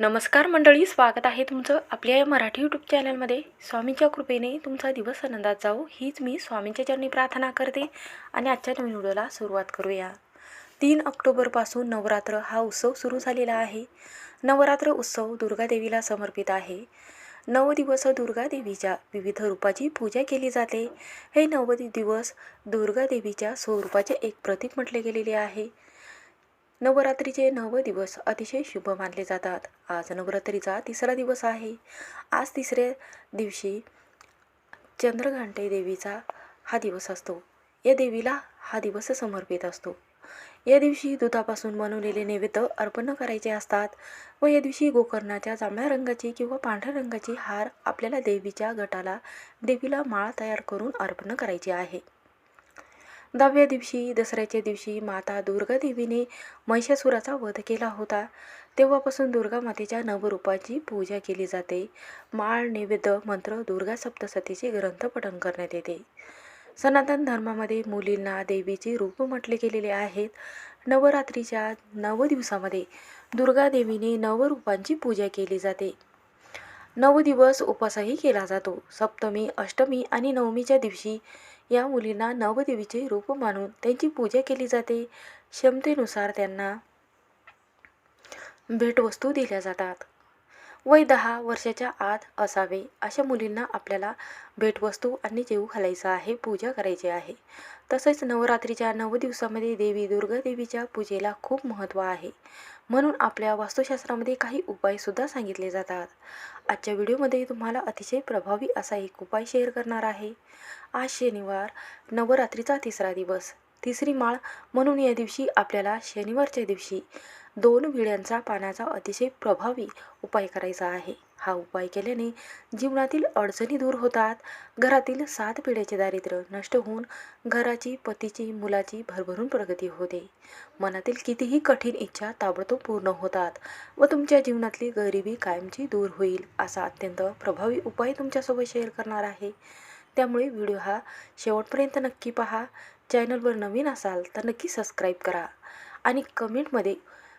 नमस्कार मंडळी स्वागत आहे तुमचं आपल्या या मराठी यूट्यूब चॅनलमध्ये स्वामींच्या कृपेने तुमचा दिवस आनंदात जाऊ हीच मी स्वामींच्या चरणी प्रार्थना करते आणि आजच्या नवीन व्हिडिओला सुरुवात करूया. तीन ऑक्टोबरपासून नवरात्र हा उत्सव सुरू झालेला आहे. नवरात्र उत्सव दुर्गादेवीला समर्पित आहे. नऊ दिवस दुर्गादेवीच्या विविध रूपाची पूजा केली जाते. हे नऊ दिवस दुर्गादेवीच्या स्वरूपाचे एक प्रतीक म्हटले गेलेले आहे. नवरात्रीचे नव दिवस अतिशय शुभ मानले जातात. आज नवरात्रीचा तिसरा दिवस आहे. आज तिसऱ्या दिवशी चंद्रघंटे देवीचा हा दिवस असतो. या देवीला हा दिवस समर्पित असतो. या दिवशी दुधापासून बनवलेले नैवेद्य अर्पण करायचे असतात व या दिवशी गोकर्णाच्या जांभळ्या रंगाची किंवा पांढऱ्या रंगाची हार आपल्याला देवीच्या गटाला देवीला माळ तयार करून अर्पण करायची आहे. दहाव्या दिवशी दसऱ्याच्या दिवशी माता दुर्गादेवीने महिषासुराचा वध केला होता. तेव्हापासून दुर्गा मातेच्या नवरूपाची पूजा केली जाते. माळ नैवेद्य मंत्र दुर्गा सप्तसतीचे ग्रंथ पठण करण्यात येते. सनातन धर्मामध्ये मुलींना देवीचे रूप म्हटले गेलेले आहेत. नवरात्रीच्या नव दिवसामध्ये दुर्गा देवीने नवरूपांची पूजा केली जाते. नऊ दिवस उपवासही केला जातो. सप्तमी अष्टमी आणि नवमीच्या दिवशी या मुलींना नवदेवीचे रूप मानून त्यांची पूजा केली जाते. क्षमतेनुसार त्यांना भेटवस्तू दिल्या जातात. वय दहा वर्षाच्या आत असावे अशा मुलींना आपल्याला भेटवस्तू आणि जेऊ घालायचा आहे पूजा करायची आहे. तसेच नवरात्रीच्या नऊ दिवसामध्ये देवी दुर्गा देवीच्या पूजेला खूप महत्त्व आहे. म्हणून आपल्या वास्तुशास्त्रामध्ये काही उपायसुद्धा सांगितले जातात. आजच्या व्हिडिओमध्ये तुम्हाला अतिशय प्रभावी असा एक उपाय शेअर करणार आहे. आज शनिवार नवरात्रीचा तिसरा दिवस. तिसरी माळ म्हणून या दिवशी आपल्याला शनिवारच्या दिवशी दोन विड्यांचा पाण्याचा अतिशय प्रभावी उपाय करायचा आहे. हा उपाय केल्याने जीवनातील अडचणी दूर होतात. घरातील सात पिढ्याचे दारिद्र्य नष्ट होऊन घराची पतीची मुलाची भरभरून प्रगती होते. मनातील कितीही कठीण इच्छा ताबडतोब पूर्ण होतात व तुमच्या जीवनातली गरिबी कायमची दूर होईल असा अत्यंत प्रभावी उपाय तुमच्यासोबत शेअर करणार आहे. त्यामुळे व्हिडिओ हा शेवटपर्यंत नक्की पहा. चॅनलवर नवीन असाल तर नक्की सबस्क्राईब करा आणि कमेंटमध्ये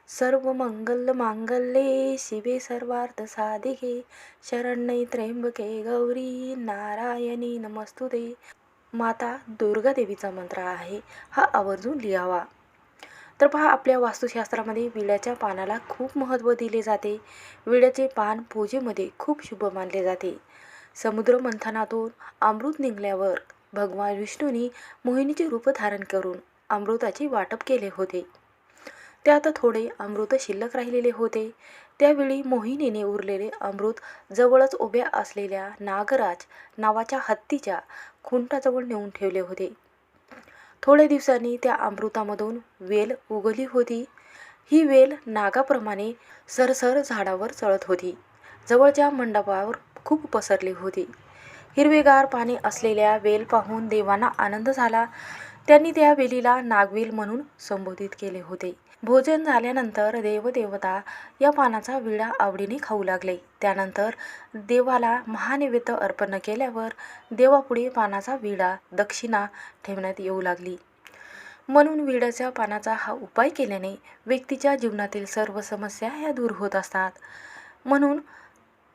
सर्व मंगल मांगल्ये शिवे सर्वार्थ साधिके शरण्यै त्र्यंबके गौरी नारायणी नमस्तुते. माता दुर्गा देवीचा मंत्र आहे हा आवर्जून लिहावा. तर पहा आपल्या वास्तुशास्त्रामध्ये विड्याच्या पानाला खूप महत्त्व दिले जाते. विड्याचे पान पूजेमध्ये खूप शुभ मानले जाते. समुद्र मंथनातून अमृत निघल्यावर भगवान विष्णूंनी मोहिनीचे रूप धारण करून अमृताचे वाटप केले होते. त्यात थोडे अमृत शिल्लक राहिलेले होते. त्यावेळी मोहिनीने उरलेले अमृत जवळच उभ्या असलेल्या नागराज नावाच्या हत्तीच्या खुंटाजवळ नेऊन ठेवले होते. थोड्या दिवसांनी त्या अमृतामधून वेल उगली होती. ही वेल नागाप्रमाणे सरसर झाडावर चढत होती. जवळच्या मंडपावर खूप पसरली होती. हिरवेगार पाणी असलेल्या वेल पाहून देवांना आनंद झाला. त्यांनी त्या वेलीला नागवेल म्हणून संबोधित केले होते. भोजन झाल्यानंतर देवदेवता या पानाचा विडा आवडीने खाऊ लागले. त्यानंतर देवाला महानैवेद्य अर्पण केल्यावर देवापुढे पानाचा विडा दक्षिणा ठेवण्यात येऊ लागली. म्हणून विड्याच्या पानाचा हा उपाय केल्याने व्यक्तीच्या जीवनातील सर्व समस्या ह्या दूर होत असतात. म्हणून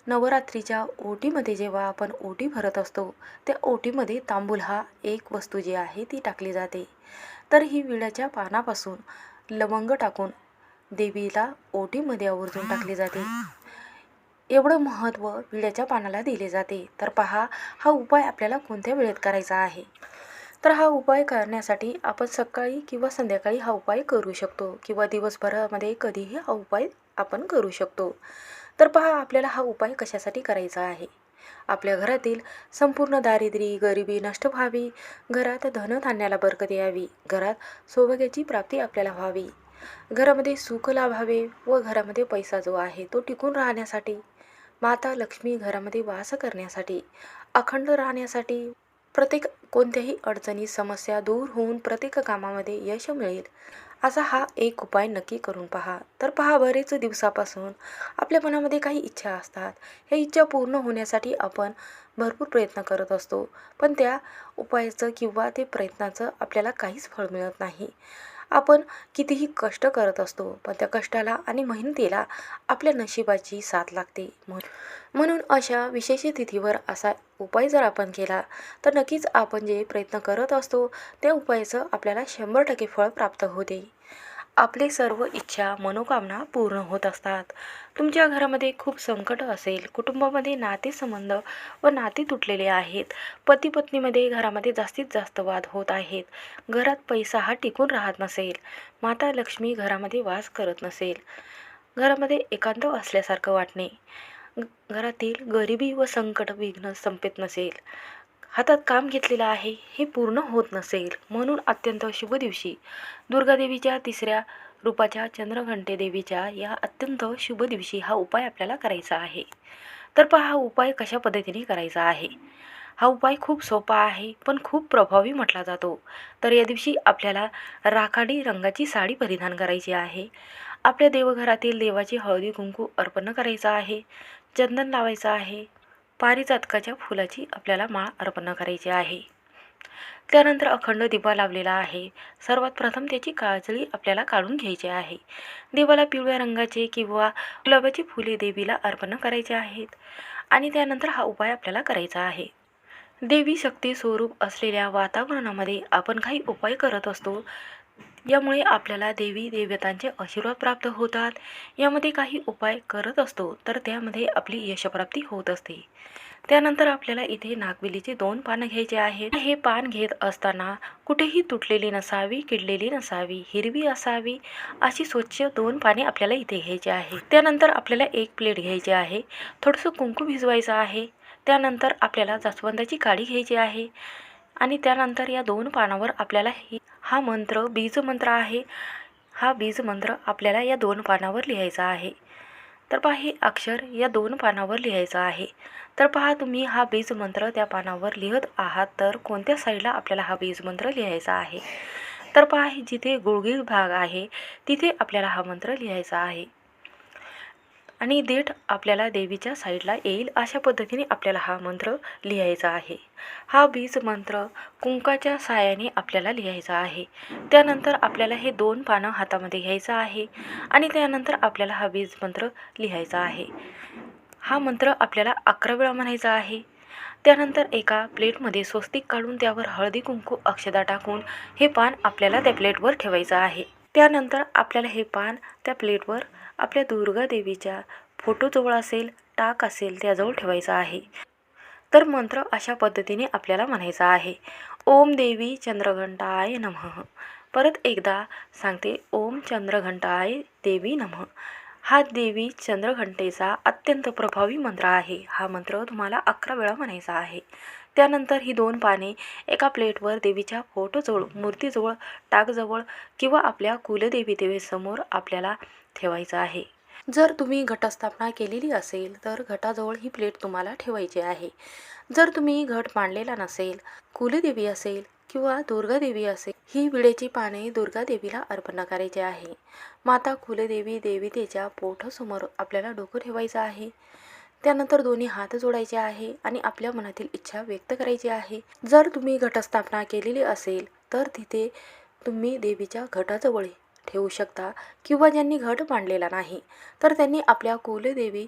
नवरात्रीच्या ओटीमध्ये जेव्हा आपण ओटी भरत असतो त्या ओटीमध्ये तांबूल हा एक वस्तू जी आहे ती टाकली जाते. तर ही विड्याच्या पानापासून लवंग टाकून देवीला ओटीमध्ये आवर्जून टाकली जाते. एवढं महत्त्व विड्याच्या पानाला दिले जाते. तर पहा हा उपाय आपल्याला कोणत्या वेळेत करायचा आहे? तर हा उपाय करण्यासाठी आपण सकाळी किंवा संध्याकाळी हा उपाय करू शकतो किंवा दिवसभरामध्ये कधीही हा उपाय आपण करू शकतो. तर पहा आपल्याला हा उपाय कशासाठी करायचा आहे? आपल्या घरातील संपूर्ण दारिद्र्य गरिबी नष्ट व्हावी. घरात धनधान्याला बरकत यावी. घरात सौभाग्याची प्राप्ती आपल्याला व्हावी. घरामध्ये सुख लाभावे व घरामध्ये पैसा जो आहे तो टिकून राहण्यासाठी माता लक्ष्मी घरामध्ये वास करण्यासाठी अखंड राहण्यासाठी प्रत्येक कोणत्याही अडचणी समस्या दूर होऊन प्रत्येक कामामध्ये यश मिळेल. असा हा एक उपाय नक्की करून पहा. तर पहा बरेच दिवसापासून आपल्या मनामध्ये काही इच्छा असतात. ह्या इच्छा पूर्ण होण्यासाठी आपण भरपूर प्रयत्न करत असतो. पण त्या उपायाचं किंवा ते प्रयत्नाचं आपल्याला काहीच फळ मिळत नाही. आपण कितीही कष्ट करत असतो पण त्या कष्टाला आणि मेहनतीला आपल्या नशिबाची साथ लागते. म्हणून अशा विशेष तिथीवर असा उपाय जर आपण केला तर नक्कीच आपण जे प्रयत्न करत असतो त्या उपायाचं आपल्याला शंभर टक्के फळ प्राप्त होते. आपले सर्व इच्छा मनोकामना पूर्ण होत असतात. तुमच्या घरामध्ये खूप संकट असेल कुटुंबामध्ये नातेसंबंध व नाते तुटलेले आहेत. पती पत्नीमध्ये घरामध्ये जास्तीत जास्त वाद होत आहेत. घरात पैसा हा टिकून राहत नसेल. माता लक्ष्मी घरामध्ये वास करत नसेल. घरामध्ये एकांत असल्यासारखं वाटणे. घरातील गरिबी व संकट विघ्न संपेत नसेल. हातात काम घेतलेलं आहे हे पूर्ण होत नसेल म्हणून अत्यंत शुभ दिवशी. दुर्गादेवीच्या तिसऱ्या रूपाच्या चंद्रघंटे देवीच्या या अत्यंत शुभ दिवशी हा उपाय आपल्याला करायचा आहे. तर पहा हा उपाय कशा पद्धतीने करायचा आहे? हा उपाय खूप सोपा आहे पण खूप प्रभावी म्हटला जातो. तर या दिवशी आपल्याला राखाडी रंगाची साडी परिधान करायची आहे. आपल्या देवघरातील देवाची हळदी कुंकू अर्पण करायचं आहे. चंदन लावायचं आहे. पारिजातकाच्या फुलाची आपल्याला माळ अर्पण करायची आहे. त्यानंतर अखंड दिवा लावलेला आहे. सर्वात प्रथम त्याची काजळी आपल्याला काढून घ्यायची आहे. देवाला पिवळ्या रंगाचे किंवा गुलाबाची फुले देवीला अर्पण करायचे आहेत. आणि त्यानंतर हा उपाय आपल्याला करायचा आहे. देवी शक्ती स्वरूप असलेल्या वातावरणामध्ये आपण काही उपाय करत असतो. यामुळे आपल्याला देवी देवतांचे आशीर्वाद प्राप्त होतात. यामध्ये काही उपाय करत असतो तर त्यामध्ये आपली यशप्राप्ती होत असते. त्यानंतर आपल्याला इथे नागवेलीचे दोन पानं घ्यायचे आहेत. हे पान घेत असताना कुठेही तुटलेली नसावी किडलेली नसावी हिरवी असावी अशी स्वच्छ दोन पाने आपल्याला इथे घ्यायची आहे त्यानंतर आपल्याला एक प्लेट घ्यायची आहे. थोडंसं कुंकू भिजवायचं आहे. त्यानंतर आपल्याला जास्वंदाची काळी घ्यायची आहे. आणि त्यानंतर या दोन पानावर आपल्याला ही हा मंत्र बीज मंत्र आहे. हा बीज मंत्र आपल्याला या दोन पानावर लिहायचा आहे. तर पहा हे अक्षर या दोन पानावर लिहायचं आहे. तर पहा तुम्ही हा बीज मंत्र त्या पानावर लिहत आहात तर कोणत्या साईडला आपल्याला हा बीजमंत्र लिहायचा आहे? तर पहा जिथे गुळगुळ भाग आहे तिथे आपल्याला हा मंत्र लिहायचा आहे. आणि देठ आपल्याला देवीच्या साईडला येईल अशा पद्धतीने आपल्याला हा मंत्र लिहायचा आहे. हा बीज मंत्र कुंकाच्या साहाय्याने आपल्याला लिहायचा आहे. त्यानंतर आपल्याला हे दोन पानं हातामध्ये घ्यायचं आहे आणि त्यानंतर आपल्याला हा बीज मंत्र लिहायचा आहे. हा मंत्र आपल्याला अकरा वेळा म्हणायचा आहे. त्यानंतर एका प्लेटमध्ये स्वस्तिक काढून त्यावर हळदी कुंकू अक्षदा टाकून हे पान आपल्याला त्या प्लेटवर ठेवायचं आहे. त्यानंतर आपल्याला हे पान त्या प्लेटवर आपल्या दुर्गा देवीच्या फोटोजवळ असेल टाक असेल त्याजवळ ठेवायचा आहे. तर मंत्र अशा पद्धतीने आपल्याला म्हणायचा आहे. ओम देवी चंद्रघंटाय नमः. परत एकदा सांगते ओम चंद्रघंटाय देवी नमः. हा देवी चंद्रघंटेचा अत्यंत प्रभावी मंत्र आहे. हा मंत्र तुम्हाला अकरा वेळा म्हणायचा आहे. त्यानंतर ही दोन पाने एका प्लेटवर देवीच्या फोटोजवळ मूर्तीजवळ टाकजवळ किंवा आपल्या कुलदेवी देवीसमोर आपल्याला ठेवायचं आहे. जर तुम्ही घटस्थापना केलेली असेल तर घटाजवळ ही प्लेट तुम्हाला ठेवायची आहे. जर तुम्ही घट मांडलेला नसेल कुलदेवी असेल किंवा दुर्गादेवी असेल ही विडेची पाने दुर्गादेवीला अर्पण करायची आहे. माता कुलदेवी देवीतेच्या पोटासमोर आपल्याला डोकं ठेवायचं आहे. त्यानंतर दोन्ही हात जोडायचे आहे आणि आपल्या मनातील इच्छा व्यक्त करायची आहे. जर तुम्ही घटस्थापना केलेली असेल तर तिथे तुम्ही देवीच्या घटाजवळ ठेवू शकता किंवा ज्यांनी घट मांडलेला नाही. तर त्यांनी आपल्या कुलदेवी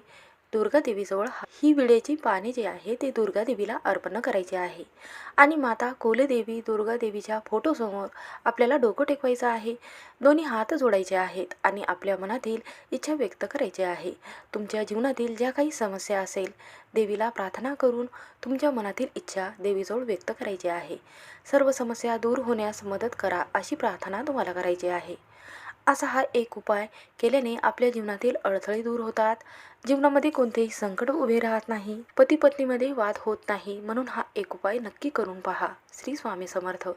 दुर्गादेवीजवळ ही विड्याची पाने जे आहे ते दुर्गादेवीला अर्पण करायचे आहे. आणि माता कुलदेवी दुर्गादेवीच्या फोटोसमोर आपल्याला डोकं टेकवायचं आहे. दोन्ही हात जोडायचे आहेत आणि आपल्या मनातील इच्छा व्यक्त करायची आहे. तुमच्या जीवनातील ज्या काही समस्या असेल देवीला प्रार्थना करून तुमच्या मनातील इच्छा देवीजवळ व्यक्त करायची आहे. सर्व समस्या दूर होण्यास मदत करा अशी प्रार्थना तुम्हाला करायची आहे. असा हा एक उपाय केल्याने आपल्या जीवनातील अडथळे दूर होतात. जीवनामध्ये कोणतेही संकट उभे राहत नाही पती पत्नीमध्ये वाद होत नाही म्हणून हा एक उपाय नक्की करून पहा. श्री स्वामी समर्थ.